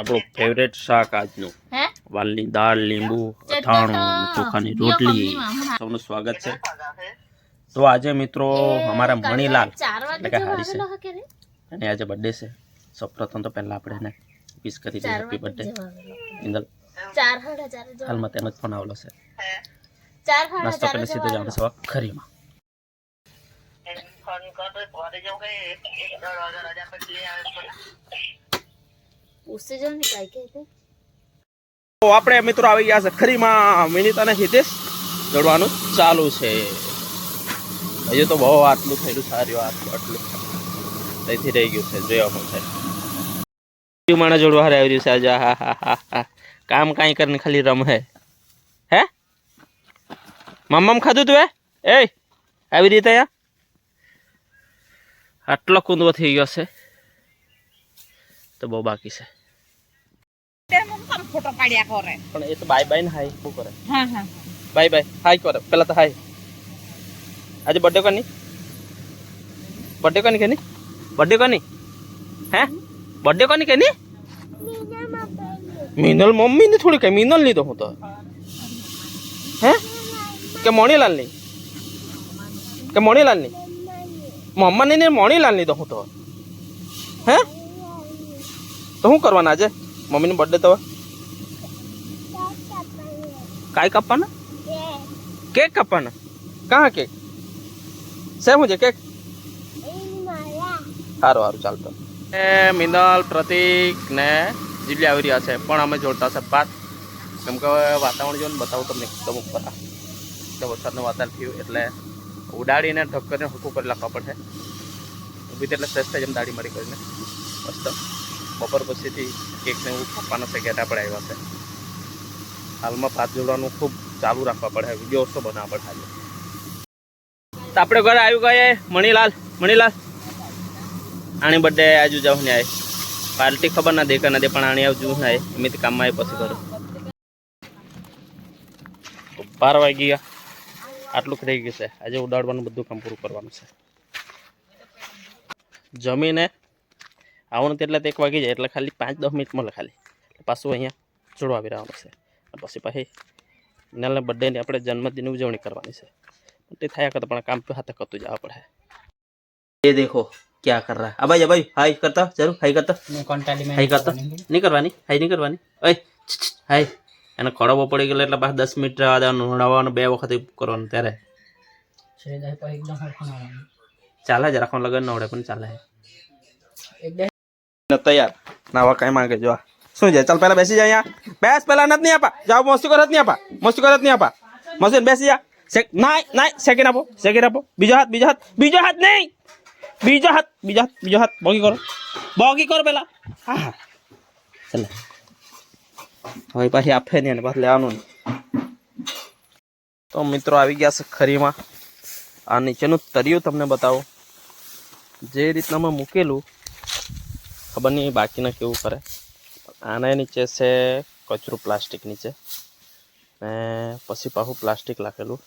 આપણું ફેવરેટ શાક આજનું. હે? વાલની દાળ લીંબુ અથાણું ચોખાની રોટલી. સૌનું સ્વાગત છે. તો આજે મિત્રો અમારા મણીલાલ એટલે કે હારી છે. અને આજે બર્થડે છે. સૌપ્રથમ તો પહેલા આપણે એને વિશ કરી દઈએ હેપી વાગે બર્થડે જેવો હાલમાં તેનો જ ફોન આવેલો છે. નાસ્તો જેવો સીધો જવાનું આવેલો. છે ખરીમાં પૂછતી જાઉં ને કાંઈ કહે તે. તો આપણે મિત્રો આવી ગયા છે ખરીમાં મિનિત અને હિતેશ. દોડવાનું ચાલુ છે. હજુ તો બહુ આટલું થયેલું સારું વાત, આટલું. અહીંથી રહી ગયું છે જોયા છે માણસ જોડવા હારે આવી રહ્યું છે, આજે, હા હા હા કામ કાંઈ કરીને ખાલી રમે. હે? મમ્મમ ખાધું તું એ એ આવી રીતે અહીંયા? આટલો કૂંદવો થઈ ગયો છે. તો બહુ બાકી છે. ફોટો પાડ્યા કરે. પણ એ તો બાય બાય ને હાય શું કરે? હા હા. બાય બાય હાય કરે. પેલા તો હાય. આજે બર્થડે કોની? બર્થડે કોની કેની? બર્થડે કોની? હે? બર્થડે કોની કેની? મિનલ મમ્મી ને થોડી કઈ મિનલ લીધો હું તો. હે? કે મોણીલાલની? કે મોણીલાલની? મમ્મા ની મોણીલાલ લીધો હું તો. હે? તો શું કરવાના આજે? મમ્મીનો બર્થડે તો કાંઈ કાપવાના કેક કાપવાના કાં કેક? શેમ છે કેક? સારું સારું, ચાલતો. એ મિનલ, પ્રતિક ને જીલી આવી રહ્યા છે, પણ અમે જોડતા છે પાત કેમ કે વાતાવરણ જોઈને બતાવું તમને એકદમ ઉપર. આ. વરસાદનું વાતાવરણ થયું, એટલે ઉડાડીને ઢક કરીને હરખું કરી નાખવા પડશે. ઊભી એટલે શ્રેષ્ઠ જેમ દાડી મારી કરીને. મસ્ત. બપોર પછીથી કેકને એવું કાપવાનો છે, ઘેટા આવ્યા છે. હાલમાં ભાત જોડવાનું ખૂબ ચાલુ રાખવા પડે વીડિયો ઓછો બનાવવા પડે હાલ. આપણે ઘરે આવી ગયા મણીલાલ મણીલાલ. આની બર્થડે આજુ જાઉં ને આય. પાર્ટી ખબર ના દે કે ના દે, પણ આણી આવજુ ના એમ કામમાં આવી પછી કરું બાર વાગી ગયા. આટલું થઈ ગયું છે. આજે ઉડાડવાનું બધું કામ પૂરું કરવાનું છે. જમીને આવવાનું તેટલે એક વાગી જાય, એટલે ખાલી પાંચ દસ મિનિટ મળે ખાલી પાછું અહીંયા જોડવા આવી રહેવાનું છે. પછી પાછી નાના બર્થડેની આપણે જન્મદિનની ઉજવણી કરવાની છે તે થયા કરતા પણ કામ તો હાથે કરતું જવા પડે ये देखो क्या कर रहा है अबे अबे हाय करता जरूर हाय करता હાય કરતા નહીં કરવાની હાય નહીં કરવાની ઓય છ, છ, હાય એને ખડવો પડી ગયેલો એટલે પાછા દસ મિનિટ રહેવા દેવાનું નડાવવાનું બે વખત એવું કરવાનું ત્યારે ચાલે જ રાખવાનું લગન નવડે પણ ચાલે તૈયાર નાવા કઈ માંગે જો આ. શું છે? ચાલ પહેલાં બેસી જા અહીંયા. બેસ, પહેલાં નથી નહીં આપા. જાઓ, મસ્તી કરત નહીં આપા. મસ્તી કરત નહીં આપા. મસ્તી બેસી જા. નાય નાય સેકન્ડ આપો સેકન્ડ આપો. બીજો હાથ બીજો હાથ બીજો હાથ નહીં. બીજો હાથ બીજો હાથ બીજો હાથ. બોગી કરો. બોગી કરો પહેલાં. હા હા ચાલે. હવે પાછી આપે નહીં અને પાછું લેવાનું તો મિત્રો આવી ગયા છે ખરીમાં. આ નીચેનું તરિયું તમને બતાવો. જે રીતના મેં મૂકેલું, ખબર નહીં બાકીના કેવું કરે. આના નીચે છે કચરું પ્લાસ્ટિક નીચે. ને પછી પાછું પ્લાસ્ટિક લાખેલું.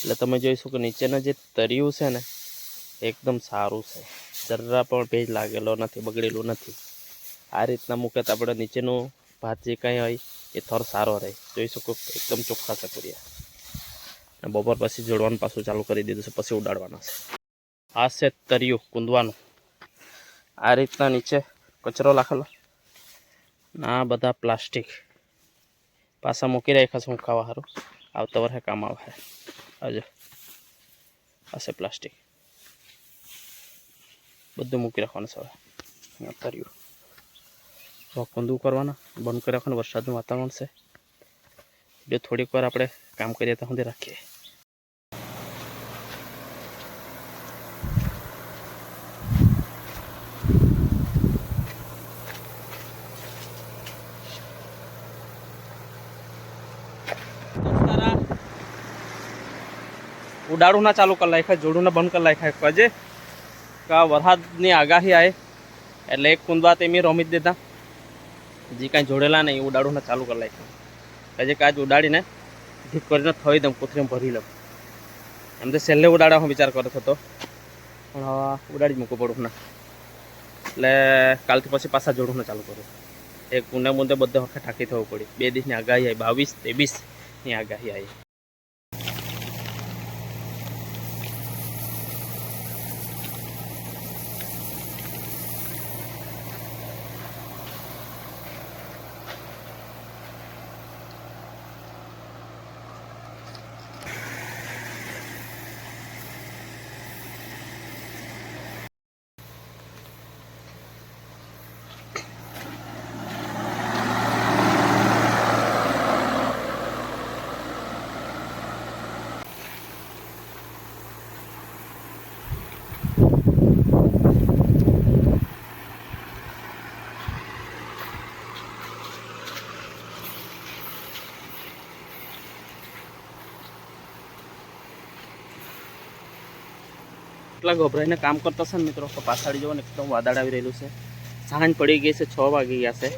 એટલે તમે જોઈશું કે નીચેનું જે તરિયું છે ને, એકદમ સારું છે. જરા પણ ભેજ લાગેલો નથી, બગડેલું નથી. આ રીતના મૂકે તો આપણે નીચેનું ભાત જે કંઈ હોય, એ થોડો સારો રહે. જોઈ શકો એકદમ ચોખ્ખા છે પૂર્યા અને બપોર પછી જોડવાનું પાછું ચાલુ કરી દીધું છે, પછી ઉડાડવાના છે. આ છે તરિયું કૂંદવાનું. આ રીતના નીચે કચરો લાખેલો. આ બધા પ્લાસ્ટિક. પાછા મૂકી રાખ્યા છે, હું ખાવા સારું આવતા વર્ષે કામ આવે હજુ હશે પ્લાસ્ટિક. બધું મૂકી રાખવાનું છે હવે. તર્યું કુંદું કરવાના, બંધ કરી રાખવાનું, વરસાદનું વાતાવરણ છે. જો થોડીક વાર આપણે કામ કરીએ તો સુધી રાખીએ. ઉડાડું ના ચાલુ કરી નાખ્યા, જોડું ના બંધ કરી નાખ્યા. કજે કા વરસાદની આગાહી આવે એટલે એક કુંદવા તેમી રમી જ દેતા જે કાંઈ જોડેલા નહીં એ ઉડાડું ના ચાલુ કરી નાખ્યા. કજે કાચ ઉડાડીને ઢીક કરીને થઈ દઉં કોથરીમાં ભરી લઉં. એમ તો છેલ્લે ઉડાડવા હું વિચાર કરતો હતો. પણ હવે ઉડાડી મૂકવું પડું ના. એટલે કાલથી પછી પાછા જોડું ચાલુ કરું. એક કુંડા મુંદે બધો વખત ઠાકી થવું પડ્યું બે દિવસની આગાહી આવી બાવીસ, ત્રેવીસની આગાહી આવી એટલા ગભરાઈને કામ કરતા છે ને મિત્રો, તો પાછળ જુઓ ને એકદમ વાદળ આવી રહેલું છે. સાંજ પડી ગઈ છે, છ વાગી ગયા છે.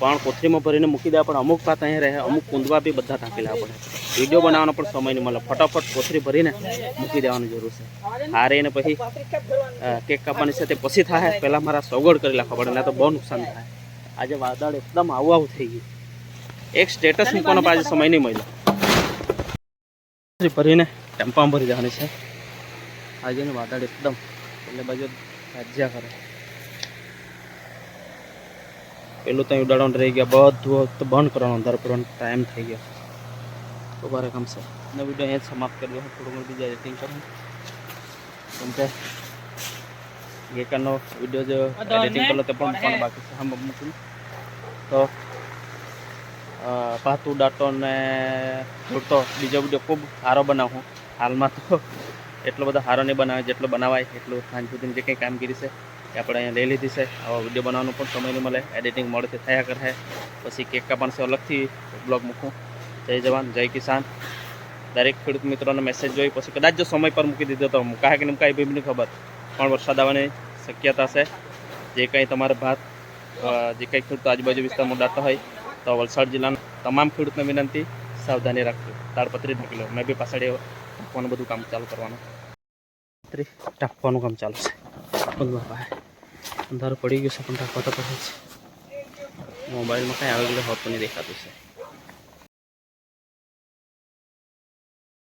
પણ કોથળીમાં ભરીને મૂકી દેવા પણ અમુક પાત અહીંયા રહે, અમુક કુંદવા બી બધા લેવા પડે. વીડિયો બનાવવાનો પણ સમય નહીં મળે. ફટાફટ કોથળી ભરીને મૂકી દેવાની જરૂર છે. હારે ને પછી કેક કાપવાની છે તે પછી થાય. પહેલાં મારા સોગડ કરી નાખવા પડે ના તો બહુ નુકસાન થાય. આજે વાદળ એકદમ આવું આવું થઈ ગયું. એક સ્ટેટસ મૂકવાનો પણ આજે સમય નહીં મળ્યો. ભરીને ટેમ્પામાં ભરી જવાની છે. આજે ને વાદળ એકદમ. એટલે બાજુ રાજ્યા કરે. પેલું ત્યાં ઉડાડવાનું રહી ગયા. બધું તો બંધ કરવાનો અંધાર કરવાનો ટાઈમ થઈ ગયો. તો બારે ગમશે અને વીડિયો અહીંયા સમાપ્ત કરી દઉં થોડું ઘણું બીજા એડિટિંગ કરું કેમ કે ગઈકાલનો વીડિયો જો એડિટિંગ કરેલો તે પણ પણ બાકી છે. હા મૂકું તો પાતું ડાટો ને જોડતો. બીજો વીડિયો ખૂબ સારો બનાવું હાલમાં તો એટલો બધો સારો નહીં બનાવે, જેટલો બનાવાય, એટલું સાંજ સુધીની જે કંઈ કામગીરી છે, એ આપણે અહીંયા લઈ લીધી છે. આવા વીડિયો બનાવવાનો પણ સમય નહીં મળે, એડિટિંગ મળે થયા કરે પછી કેક કાપણ છે, અલગથી બ્લોગ મૂકું. જય જવાન, જય કિસાન. દરેક ખેડૂત મિત્રોનો મેસેજ જોઈ, પછી કદાચ જો સમય પર મૂકી દીધો તો મુકાય કે મુકાય બી નહીં ખબર. પણ વરસાદ આવવાની શક્યતા છે. જે કંઈ તમારે ભાત જે કંઈ ખેડૂત આજુબાજુ વિસ્તારમાં દાતા હોય, તો વલસાડ જિલ્લાના તમામ ખેડૂતને વિનંતી, સાવધાની રાખજો. તાડપત્રી જ લો. મેં બી પાછળ ટાંકવાનું બધું કામ ચાલુ કરવાનું. ટાંકવાનું કામ ચાલુ છે. બધું ભાઈ. અંધારું પડી ગયું છે પણ ટાંકવા તો પડે છે મોબાઈલમાં કાંઈ આવે ગયેલું હોતું નહીં દેખાતું છે.